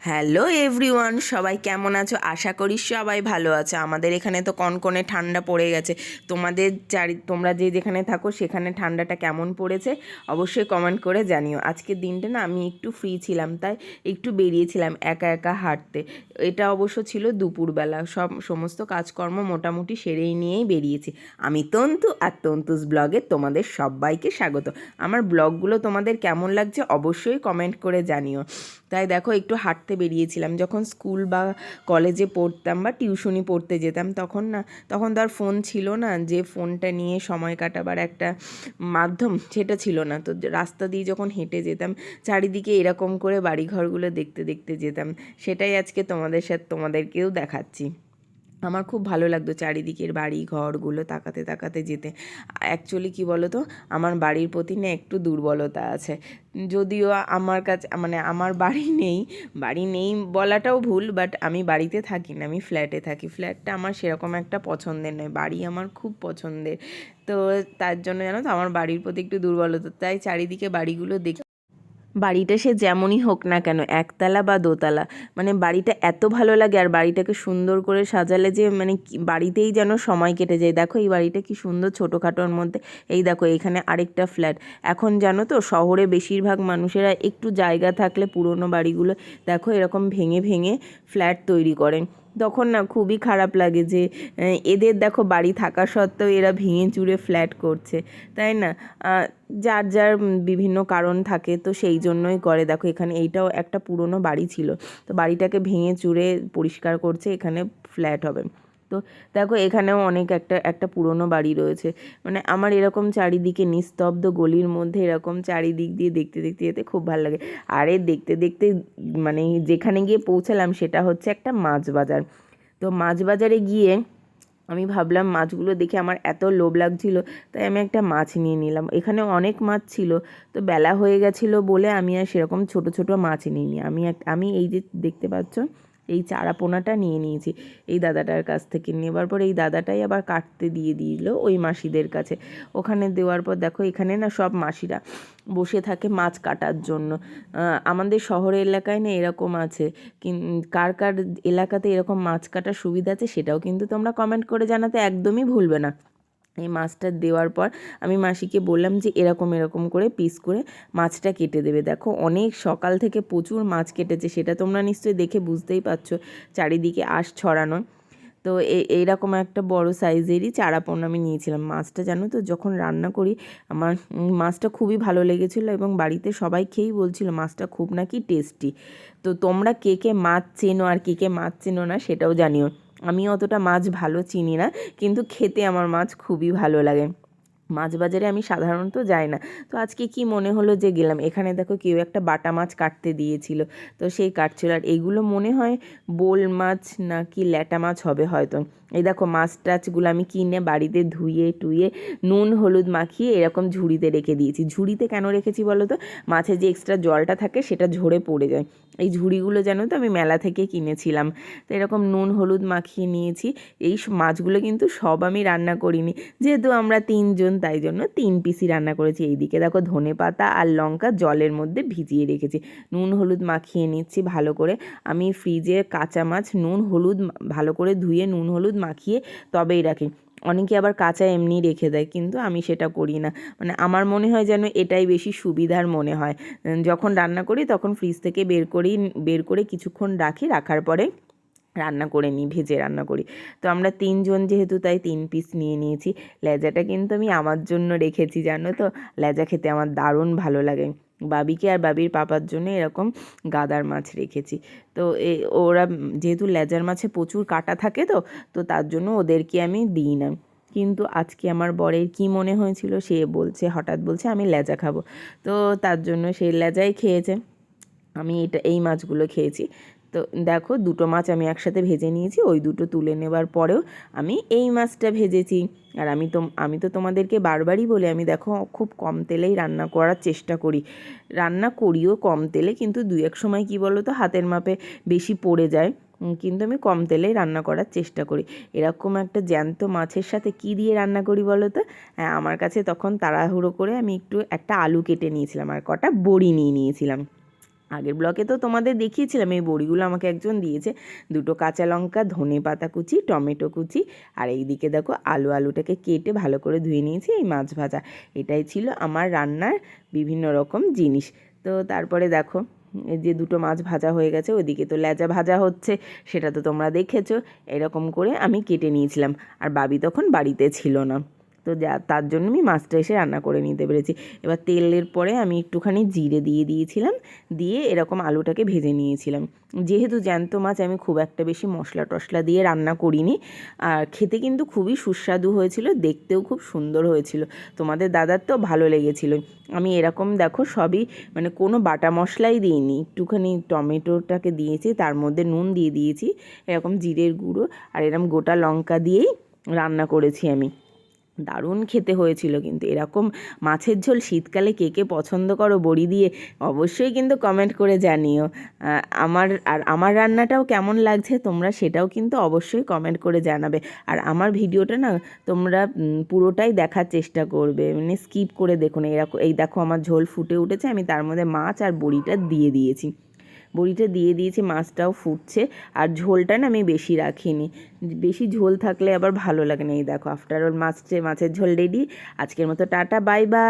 Hello everyone, সবাই কেমন আছো? আশা করি সবাই ভালো আছে। আমাদের এখানে তো কনকনে ঠান্ডা পড়ে গেছে। তোমাদের চারি, তোমরা যে যেখানে থাকো সেখানে ঠান্ডাটা কেমন পড়েছে অবশ্যই কমেন্ট করে জানিও। আজকের দিনটা না আমি একটু ফ্রি ছিলাম, তাই একটু বেরিয়েছিলাম একা একা হাঁটতে। এটা অবশ্য ছিল দুপুরবেলা, সব, সমস্ত কাজকর্ম মোটামুটি সেরেই নিয়েই বেরিয়েছি। আমি তন্তু আর তন্তুস ব্লগে তোমাদের সবাইকে স্বাগত। আমার ব্লগগুলো তোমাদের কেমন লাগছে অবশ্যই কমেন্ট করে জানিও। তাই দেখো একটু হাঁটতে বেরিয়েছিলাম। যখন স্কুল বা কলেজে পড়তাম বা টিউশনি পড়তে যেতাম, তখন না, তখন তো আর ফোন ছিল না যে ফোনটা নিয়ে সময় কাটাবার একটা মাধ্যম সেটা ছিল না। তো রাস্তা দিয়ে যখন হেঁটে যেতাম, চারিদিকে এরকম করে বাড়িঘরগুলো দেখতে দেখতে যেতাম। সেটাই আজকে তোমাদের সাথে তোমাদেরকেও দেখাচ্ছি। আমার খুব ভালো লাগতো চারিদিকের বাড়ি, ঘরগুলো তাকাতে তাকাতে যেতে। অ্যাকচুয়ালি কী বলো তো আমার বাড়ির প্রতি না একটু দুর্বলতা আছে। যদিও আমার কাছে মানে আমার বাড়ি নেই বাড়ি নেই বলাটাও ভুল বাট আমি বাড়িতে থাকি না, আমি ফ্ল্যাটে থাকি। ফ্ল্যাটটা আমার সেরকম একটা পছন্দের নয়, বাড়ি আমার খুব পছন্দের। তো তার জন্য জানো তো, আমার বাড়ির প্রতি একটু দুর্বলতা, তাই চারিদিকে বাড়িগুলো দেখে। বাড়িটা সে যেমনই হোক না কেন, একতলা বা দোতলা মানে বাড়িটা এত ভালো লাগে আর বাড়িটাকে সুন্দর করে সাজালে যে মানে বাড়িতেই যেন সময় কেটে যায়। দেখো এই বাড়িটা কি সুন্দর ছোটোখাটোর মধ্যে। এই দেখো এখানে আরেকটা ফ্ল্যাট। এখন জানো তো শহরে বেশিরভাগ মানুষেরা একটু জায়গা থাকলে পুরনো বাড়িগুলো, দেখো এরকম ভেঙে ভেঙে ফ্ল্যাট তৈরি করেন। তখন না খুবই খারাপ লাগে যে এদের দেখো বাড়ি থাকা সত্ত্বেও এরা ভেঙে চুরে ফ্ল্যাট করছে, তাই না? যার যার বিভিন্ন কারণ থাকে তো সেই জন্যই করে। দেখো এখানে এইটাও একটা পুরনো বাড়ি ছিল, তো বাড়িটাকে ভেঙে চুরে পরিষ্কার করছে, এখানে ফ্ল্যাট হবে। তো দেখো এখানেও অনেক একটা একটা পুরনো বাড়ি রয়েছে। মানে আমার এরকম চারিদিকে নিস্তব্ধ গলির মধ্যে এরকম চারিদিক দিয়ে দেখতে দেখতে যেতে খুব ভালো লাগে। আরে দেখতে দেখতে মানে যেখানে গিয়ে পৌঁছালাম সেটা হচ্ছে একটা মাছ বাজার। তো মাছ বাজারে গিয়ে আমি ভাবলাম মাছগুলো দেখে আমার এত লোভ লাগছিল, তাই আমি একটা মাছ নিয়ে নিলাম। এখানে অনেক মাছ ছিল, তো বেলা হয়ে গেছিল বলে আমি আর সেরকম ছোট ছোট মাছ নিইনি। আমি আমি এই যে দেখতে পাচ্ছ এই চারা পোনাটা নিয়ে নিয়েছি। এই দাদাটার কাছ থেকে নেবার পর এই দাদাটাই আবার কাটতে দিয়ে দিল ওই মাসিদের কাছে। ওখানে দেওয়ার পর দেখো এখানে না সব মাসিরা বসে থাকে মাছ কাটার জন্য। আমাদের শহর এলাকায় না এরকম আছে। কার কার এলাকাতে এরকম মাছ কাটার সুবিধা আছে সেটাও কিন্তু তোমরা কমেন্ট করে জানাতে একদমই ভুলবে না। এই মাছটা দেওয়ার পর আমি মাসিকে বললাম যে এরকম এরকম করে পিস করে মাছটা কেটে দেবে। দেখো অনেক সকাল থেকে প্রচুর মাছ কেটেছে, সেটা তোমরা নিশ্চয়ই দেখে বুঝতেই পারছ, চারিদিকে আশ ছড়ানো। তো এই এইরকম একটা বড় সাইজেরই চারাপোনা আমি নিয়েছিলাম। মাছটা জানো তো, যখন রান্না করি, আমার মাছটা খুবই ভালো লেগেছিলো এবং বাড়িতে সবাই খেয়েই বলছিল, মাছটা খুব নাকি টেস্টি তো তোমরা কে কে মাছ চেনো আর কে কে মাছ চেনো না, সেটাও জানিও। আমি অতটা মাছ ভালো চিনি না, কিন্তু খেতে আমার মাছ খুবই ভালো লাগে। মাছ বাজারে আমি সাধারণত যাই না। তো আজকে কি মনে হলো যে গেলাম, এখানে দেখো কেউ একটা বাটা মাছ কাটতে দিয়েছিল, তো সেই কাটছিল। আর এগুলো মনে হয় বোল মাছ না কি ল্যাটা মাছ হবে হয়তো। এই দেখো মাছ টাছগুলো আমি কিনে বাড়িতে ধুয়ে, টুয়ে নুন, হলুদ মাখিয়ে এরকম ঝুড়িতে রেখে দিয়েছি। ঝুড়িতে কেন রেখেছি বলো তো? মাছের যে এক্সট্রা জলটা থাকে সেটা ঝরে পড়ে যায়। এই ঝুড়িগুলো জানো তো আমি মেলা থেকে কিনেছিলাম। তো এরকম নুন, হলুদ মাখিয়ে নিয়েছি। এই মাছগুলো কিন্তু সব আমি রান্না করিনি। যেহেতু আমরা তিনজন, তাই জন্য তিন পিসি রান্না করেছি। এইদিকে দেখো ধনে পাতা আর লঙ্কা জলের মধ্যে ভিজিয়ে রেখেছি। নুন, হলুদ মাখিয়ে নিচ্ছি ভালো করে। আমি ফ্রিজে কাঁচা মাছ, নুন, হলুদ, ভালো করে ধুয়ে নুন, হলুদ মাখিয়ে তবেই রাখি। অনেকে আবার কাঁচা এমনি রেখে দেয়, কিন্তু আমি সেটা করি না। মানে আমার মনে হয় যেন এটাই বেশি সুবিধার মনে হয়। যখন রান্না করি তখন ফ্রিজ থেকে বের করি বের করে কিছুক্ষণ রাখি, রাখার পরে রান্না করে নিই, ভেজে রান্না করি। তো আমরা তিনজন যেহেতু তাই তিন পিস নিয়ে নিয়েছি, লেজাটা কিন্তু আমি আমার জন্য রেখেছি, জানো তো? লেজা খেতে আমার দারুণ ভালো লাগে। বাবিকে আর বাবির পাপার জন্য এরকম গাদার মাছ রেখেছি। তো এ, ওরা যেহেতু লেজার মাছে প্রচুর কাটা থাকে তো তো তার জন্য ওদেরকে আমি দিই না। কিন্তু আজকে আমার বরের কি মনে হয়েছিল সে বলছে, হঠাৎ বলছে, আমি লেজা খাব। তো তার জন্য সে লেজাই খেয়েছে। আমি এটা, এই মাছগুলো খেয়েছি। তো দেখো দুটো মাছ আমি একসাথে ভেজে নিয়েছি, ওই দুটো তুলে নেবার পরেও আমি এই মাছটা ভেজেছি। আর আমি তো আমি তো তোমাদেরকে বারবারই বলে, আমি দেখো খুব কম তেলেই রান্না করার চেষ্টা করি। রান্না করিও কম তেলে, কিন্তু দু এক সময় কি বলো তো হাতের মাপে বেশি পড়ে যায়। কিন্তু আমি কম তেলেই রান্না করার চেষ্টা করি। এরকম একটা জ্যান্ত মাছের সাথে কি দিয়ে রান্না করি বলো তো হ্যাঁ আমার কাছে তখন তাড়াহুড়ো করে আমি একটু একটা আলু কেটে নিয়েছিলাম, আর কটা বড়ি নিয়ে নিয়েছিলাম। আগের ব্লকে তো তোমাদের দেখিয়েছিলাম, এই বড়িগুলো আমাকে একজন দিয়েছে। দুটো কাঁচা লঙ্কা, ধনে পাতা কুচি, টমেটো কুচি, আর এইদিকে দেখো আলু আলুটাকে কেটে ভালো করে ধুয়ে নিয়েছি, এই মাছ ভাজা। এটাই ছিল আমার রান্নার বিভিন্ন রকম জিনিস। তো তারপরে দেখো যে দুটো মাছ ভাজা হয়ে গেছে ওদিকে তো লেজা ভাজা হচ্ছে, সেটা তো তোমরা দেখেছ। এরকম করে আমি কেটে নিয়েছিলাম, আর বাবি তখন বাড়িতে ছিল না। তো যা, তার জন্য আমি মাছটা এসে রান্না করে নিতে পেরেছি। এবার তেলের পরে আমি একটুখানি জিরে দিয়ে দিয়েছিলাম, দিয়ে এরকম আলুটাকে ভেজে নিয়েছিলাম। যেহেতু জ্যান্ত মাছ, আমি খুব একটা বেশি মশলা টশলা দিয়ে রান্না করিনি। আর খেতে কিন্তু খুবই সুস্বাদু হয়েছিল, দেখতেও খুব সুন্দর হয়েছিল। তোমাদের দাদার তো ভালো লেগেছিল। আমি এরকম দেখো সবই মানে কোনো বাটা মশলাই দিইনি, একটুখানি টমেটোটাকে দিয়েছি, তার মধ্যে নুন দিয়ে দিয়েছি, এরকম জিরের গুঁড়ো, আর এরকম গোটা লঙ্কা দিয়েই রান্না করেছি আমি। দারুণ খেতে হয়েছিল কিন্তু। এরকম মাছের ঝোল শীতকালে কে কে পছন্দ করো বড়ি দিয়ে অবশ্যই কিন্তু কমেন্ট করে জানিও। আমার, আর আমার রান্নাটাও কেমন লাগছে তোমরা সেটাও কিন্তু অবশ্যই কমেন্ট করে জানাবে। আর আমার ভিডিওটা না তোমরা পুরোটাই দেখার চেষ্টা করবে। মানে স্কিপ করে দেখো না এরকম, এই দেখো আমার ঝোল ফুটে উঠেছে, আমি তার মধ্যে মাছ আর বড়িটা দিয়ে দিয়েছি। বড়িটা দিয়ে দিয়েছি, মাছটাও ফুটছে। আর ঝোলটা না আমি বেশি রাখিনি। বেশি ঝোল থাকলে আবার ভালো লাগে না। এই দেখো আফটার অল মাছ মাছের ঝোল রেডি আজকের মতো টাটা বাই বাই